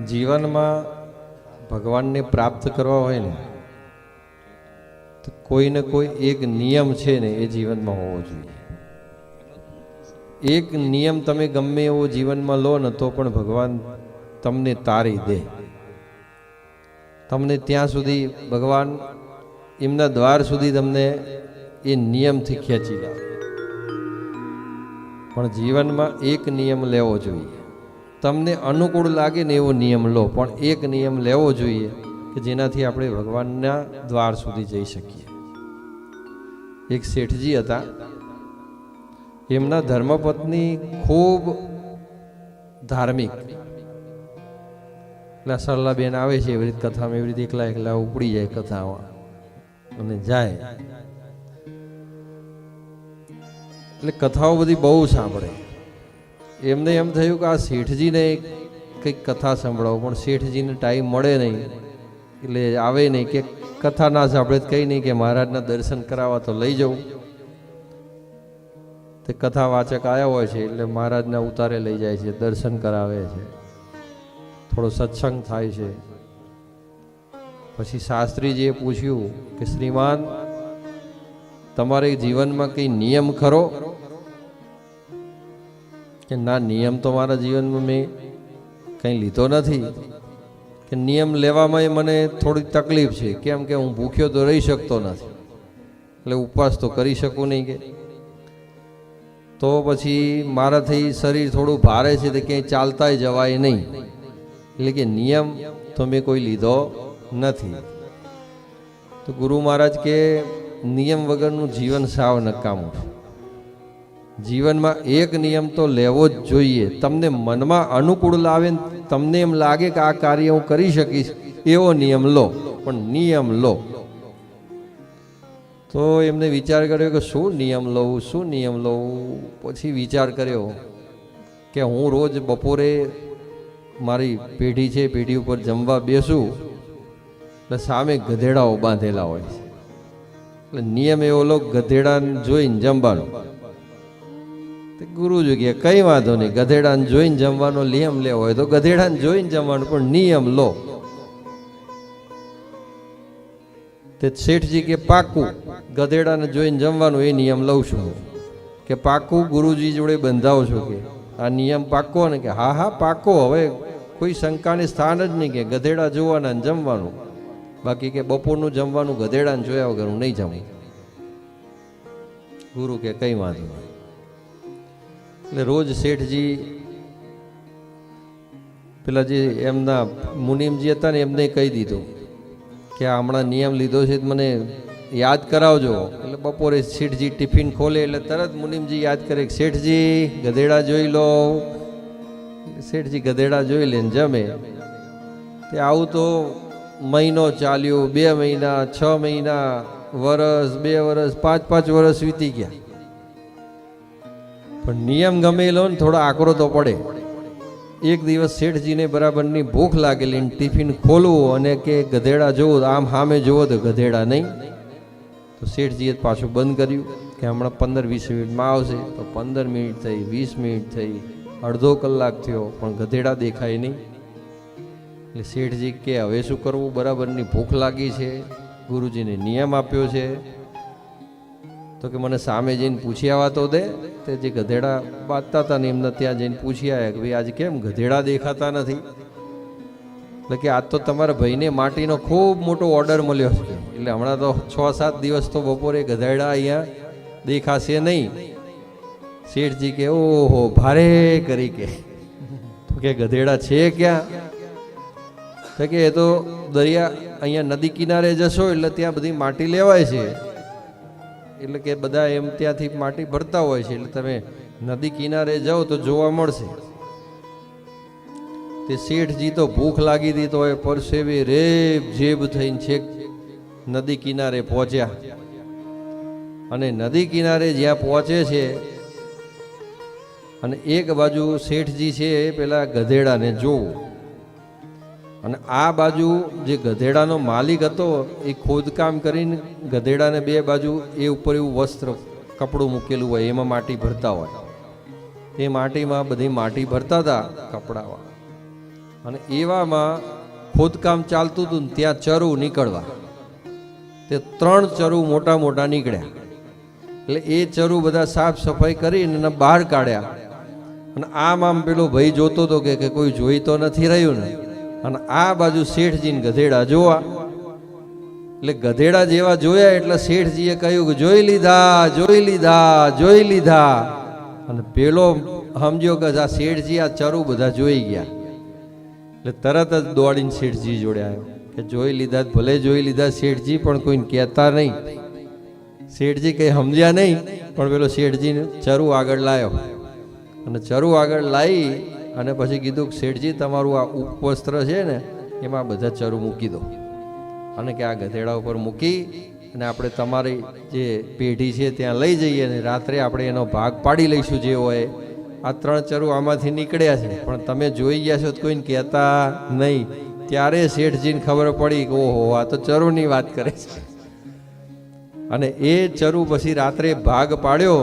જીવનમાં ભગવાનને પ્રાપ્ત કરવા હોય ને, તો કોઈને કોઈ એક નિયમ છે ને એ જીવનમાં હોવો જોઈએ. એક નિયમ તમે ગમે એવો જીવનમાં લો ને, તો પણ ભગવાન તમને તારી દે. તમને ત્યાં સુધી ભગવાન એમના દ્વાર સુધી તમને એ નિયમથી ખેંચી લાવે. પણ જીવનમાં એક નિયમ લેવો જોઈએ. તમને અનુકૂળ લાગે ને એવો નિયમ લો, પણ એક નિયમ લેવો જોઈએ કે જેનાથી આપણે ભગવાનના દ્વાર સુધી જઈ શકીએ. એક શેઠજી હતા. એમના ધર્મપત્ની ખૂબ ધાર્મિક. એટલે સરલાબેન આવે છે એવી રીતે કથામાં, એવી રીતે એકલા એકલા ઉપડી જાય કથામાં અને જાય. એટલે કથાઓ બધી બહુ સાંભળે. એમને એમ થયું કે આ શેઠજીને કંઈક કથા સંભળાવો પણ શેઠજીને ટાઈમ મળે નહીં. એટલે આવે નહીં કે કથા ના સાંભળે કંઈ નહીં કે મહારાજના દર્શન કરાવવા તો લઈ જવું. તે કથા વાચક આવ્યા હોય છે, એટલે મહારાજના ઉતારે લઈ જાય છે, દર્શન કરાવે છે. થોડો સત્સંગ થાય છે. પછી શાસ્ત્રીજીએ પૂછ્યું કે, શ્રીમાન, તમારે જીવનમાં કંઈ નિયમ ખરો? કે ના, નિયમ તો મારા જીવનમાં મેં કંઈ લીધો નથી. કે નિયમ લેવામાં મને થોડી તકલીફ છે. કેમ કે હું ભૂખ્યો તો રહી શકતો નથી. એટલે ઉપવાસ તો કરી શકું નહીં કે. તો પછી મારાથી શરીર થોડું ભારે છે તો ક્યાંય ચાલતાય જવાય નહીં. એટલે કે નિયમ તો મેં કોઈ લીધો નથી. તો ગુરુ મહારાજ કે નિયમ વગરનું જીવન સાવ નકામું છે. જીવનમાં એક નિયમ તો લેવો જ જોઈએ. તમને મનમાં અનુકૂળ લાવે તમને એમ લાગે કે આ કાર્ય હું કરી શકીશ, એવો નિયમ લો. પણ નિયમ લો. તો એમને વિચાર કર્યો કે શું નિયમ લઉં, શું નિયમ લઉં? પછી વિચાર કર્યો કે હું રોજ બપોરે મારી પેઢી છે, પેઢી ઉપર જમવા બેસું, એટલે સામે ગધેડાઓ બાંધેલા હોય છે. એટલે નિયમ એવો લો ગધેડાને જોઈને જમવાનું. ગુરુજી કે કઈ વાંધો નહીં, ગધેડાને જોઈને જમવાનો નિયમ લેવો હોય તો ગધેડાને જોઈને જમવાનું, પણ નિયમ લો. તે શેઠજી કે, પાકું, ગધેડાને જોઈને જમવાનું, એ નિયમ લઉં છું કે, પાકું, ગુરુજી જોડે બંધાવું છું કે? આ નિયમ પાકો ને? કે, હા હા, પાકો, હવે કોઈ શંકાને સ્થાન જ નહીં કે ગધેડા જોવાના જમવાનું. બાકી કે બપોરનું જમવાનું ગધેડાને જોયા વગર હું નહીં જમું. ગુરુ કે, કઈ વાંધો નહીં. એટલે રોજ શેઠજી પેલા જે એમના મુનિમજી હતા ને એમને કહી દીધું કે હમણાં નિયમ લીધો છે મને યાદ કરાવજો. એટલે બપોરે શેઠજી ટિફિન ખોલે એટલે તરત મુનિમજી યાદ કરે શેઠજી, ગધેડા જોઈ લો. શેઠજી ગધેડા જોઈ લે જમે. તે આવું તો મહિનો ચાલ્યો, બે મહિના, છ મહિના, વરસ, બે વરસ, પાંચ પાંચ વરસ વીતી ગયા. પણ નિયમ ગમે લો ને થોડો આકરો તો પડે. એક દિવસ શેઠજીને બરાબરની ભૂખ લાગેલી ટિફિન ખોલવું અને કે ગધેડા જોવો આમ સામે જોવો તો ગધેડા નહીં. તો શેઠજીએ પાછું બંધ કર્યું કે હમણાં પંદર વીસ મિનિટમાં આવશે. તો પંદર મિનિટ થઈ, વીસ મિનિટ થઈ, અડધો કલાક થયો પણ ગધેડા દેખાય નહીં. એટલે શેઠજી કે હવે શું કરવું? બરાબરની ભૂખ લાગી છે. ગુરુજીને નિયમ આપ્યો છે. તો કે મને સામે જઈને પૂછી આવવા તો દે. તે જે ગધેડા બાંધતા હતા ને એમને ત્યાં જઈને પૂછી આવ્યા કે ભાઈ, આજે કેમ ગધેડા દેખાતા નથી? એટલે કે આજ તો તમારા ભાઈને માટીનો ખૂબ મોટો ઓર્ડર મળ્યો છે. એટલે હમણાં તો છ સાત દિવસ તો બપોરે ગધેડા અહીંયા દેખાશે નહીં. શેઠજી કે, ઓહો, ભારે કરી કે. તો કે, ગધેડા છે ક્યાં? તો કે, એ તો દરિયા અહીંયા નદી કિનારે જશો એટલે ત્યાં બધી માટી લેવાય છે. એટલે કે બધા એમ ત્યાંથી માટી ભરતા હોય છે, એટલે તમે નદી કિનારે જાઓ તો જોવા મળશે. તે શેઠજી તો ભૂખ લાગી હતી તો એ પરસેવે રેબ જેબ થઈને છેક નદી કિનારે પહોંચ્યા. અને નદી કિનારે જ્યાં પહોંચે છે, અને એક બાજુ શેઠજી છે, એ પેલા ગધેડાને જોવું. અને આ બાજુ જે ગધેડાનો માલિક હતો, એ ખોદકામ કરીને ગધેડાને બે બાજુ એ ઉપર એવું વસ્ત્ર, કપડું મૂકેલું હોય, એમાં માટી ભરતા હોય. એ માટીમાં બધી માટી ભરતા હતા કપડામાં અને એવામાં ખોદકામ ચાલતું હતું ને ત્યાં ચરુ નીકળવા. તે ત્રણ ચરુ મોટા મોટા નીકળ્યા. એટલે એ ચરુ બધા સાફ સફાઈ કરીને એને બહાર કાઢ્યા. અને આમ આમ પેલો ભાઈ જોતો હતો કે કે કોઈ જોઈ તો નથી રહ્યું ને. અને આ બાજુ શેઠજીને ગધેડા જોવા. એટલે ગધેડા જેવા જોયા એટલે શેઠજીએ કહ્યું કે જોઈ લીધા જોઈ લીધા જોઈ લીધા. અને પેલો સમજ્યો કે આ શેઠજી આ ચરુ બધા જોઈ ગયા. એટલે તરત જ દોડીને શેઠજી જોડે આવ્યો કે જોઈ લીધા, ભલે જોઈ લીધા, શેઠજી પણ કોઈને કહેતા નહીં. શેઠજી કંઈ સમજ્યા નહીં, પણ પેલો શેઠજીને ચરુ આગળ લાવ્યો અને ચરુ આગળ લાવી અને પછી કીધું કે શેઠજી, તમારું આ ઉપવસ્ત્ર છે ને, એમાં બધા ચરુ મૂકી દો. અને કે આ ગધેડા ઉપર મૂકી અને આપણે તમારી જે પેઢી છે ત્યાં લઈ જઈએ અને રાત્રે આપણે એનો ભાગ પાડી લઈશું જે હોય. આ ત્રણ ચરુ આમાંથી નીકળ્યા છે, પણ તમે જોઈ ગયા છો તો કોઈને કહેતા નહીં. ત્યારે શેઠજીને ખબર પડી કે ઓહો, આ તો ચરુની વાત કરે છે. અને એ ચરુ પછી રાત્રે ભાગ પાડ્યો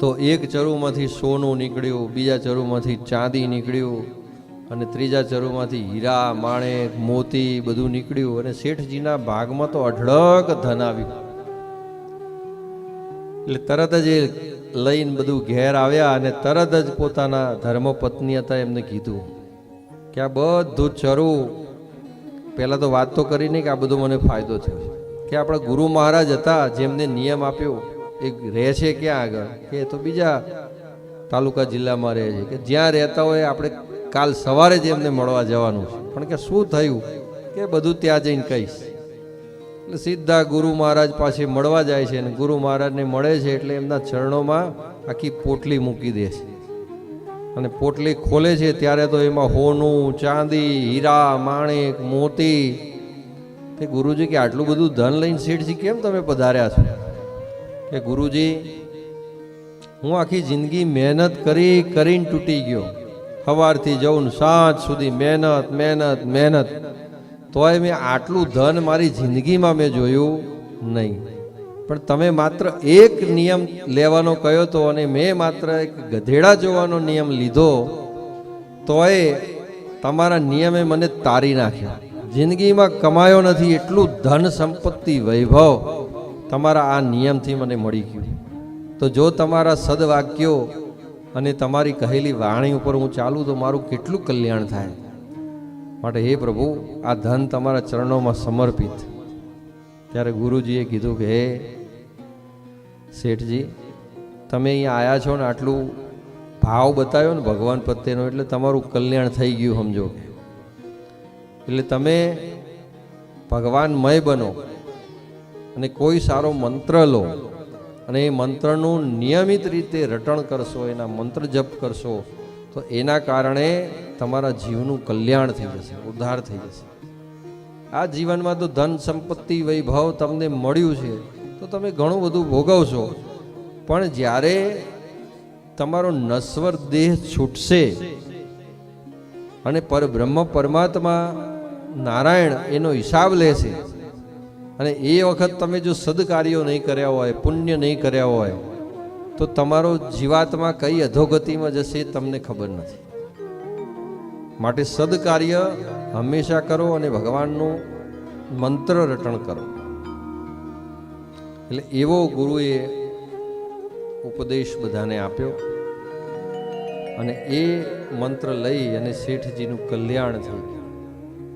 તો એક ચરુમાંથી સોનું નીકળ્યું, બીજા ચરુમાંથી ચાંદી નીકળ્યું અને ત્રીજા ચરુમાંથી હીરા માણેક મોતી બધું નીકળ્યું અને શેઠજીના ભાગમાં તો અઢળક ધન આવ્યું. એટલે તરત જ એ લઈને બધું ઘેર આવ્યા અને તરત જ પોતાના ધર્મપત્ની હતા એમને કીધું કે આ બધું ચરુ, પહેલાં તો વાત તો કરી નહીં કે આ બધો મને ફાયદો થયો. કે આપણા ગુરુ મહારાજ હતા જેમને નિયમ આપ્યો એ રહે છે ક્યાં આગળ? કે તો બીજા તાલુકા જિલ્લામાં રહે છે. કે જ્યાં રહેતા હોય આપણે કાલ સવારે જ એમને મળવા જવાનું છે. પણ કે શું થયું? કે બધું ત્યાં જઈને કહીશ. એટલે સીધા ગુરુ મહારાજ પાસે મળવા જાય છે અને ગુરુ મહારાજને મળે છે એટલે એમના ચરણોમાં આખી પોટલી મૂકી દે છે. અને પોટલી ખોલે છે ત્યારે તો એમાં હોનું, ચાંદી, હીરા, માણેક, મોતી. તે ગુરુજી કે આટલું બધું ધન લઈને શેઠજી કેમ તમે પધાર્યા છો? કે ગુરુજી, હું આખી જિંદગી મહેનત કરી કરીને તૂટી ગયો. સવારથી જવું સાંજ સુધી મહેનત મહેનત મહેનત. તોય મેં આટલું ધન મારી જિંદગીમાં મેં જોયું નહીં. પણ તમે માત્ર એક નિયમ લેવાનો કયો તો અને મેં માત્ર એક ગધેડા જોવાનો નિયમ લીધો, તોય તમારા નિયમે મને તારી નાખ્યો. જિંદગીમાં કમાયો નથી એટલું ધન સંપત્તિ વૈભવ. તમારા આ નિયમથી મને મળી ગયું. તો જો તમારા સદવાક્યો અને તમારી કહેલી વાણી ઉપર હું ચાલું તો મારું કેટલું કલ્યાણ થાય. માટે હે પ્રભુ, આ ધન તમારા ચરણોમાં સમર્પિત. ત્યારે ગુરુજીએ કીધું કે, હે શેઠજી, તમે અહીંયા આવ્યા છો ને આટલું ભાવ બતાવ્યો ને ભગવાન પ્રત્યેનો, એટલે તમારું કલ્યાણ થઈ ગયું, સમજો. એટલે તમે ભગવાનમય બનો. અને કોઈ સારો મંત્ર લો અને એ મંત્રનું નિયમિત રીતે રટણ કરશો, એના મંત્ર જપ કરશો, તો એના કારણે તમારા જીવનું કલ્યાણ થઈ જશે, ઉદ્ધાર થઈ જશે. આ જીવનમાં તો ધન સંપત્તિ વૈભવ તમને મળ્યું છે, તો તમે ઘણું બધું ભોગવશો. પણ જ્યારે તમારો નશ્વર દેહ છૂટશે અને પરબ્રહ્મ પરમાત્મા નારાયણ એનો હિસાબ લેશે અને એ વખત તમે જો સદકાર્યો નહીં કર્યા હોય, પુણ્ય નહીં કર્યા હોય, તો તમારો જીવાત્મા કઈ અધોગતિમાં જશે તમને ખબર નથી. માટે સદકાર્ય હંમેશા કરો અને ભગવાનનું મંત્ર રટણ કરો. એટલે એવો ગુરુએ ઉપદેશ બધાને આપ્યો અને એ મંત્ર લઈ અને શેઠજીનું કલ્યાણ થયું.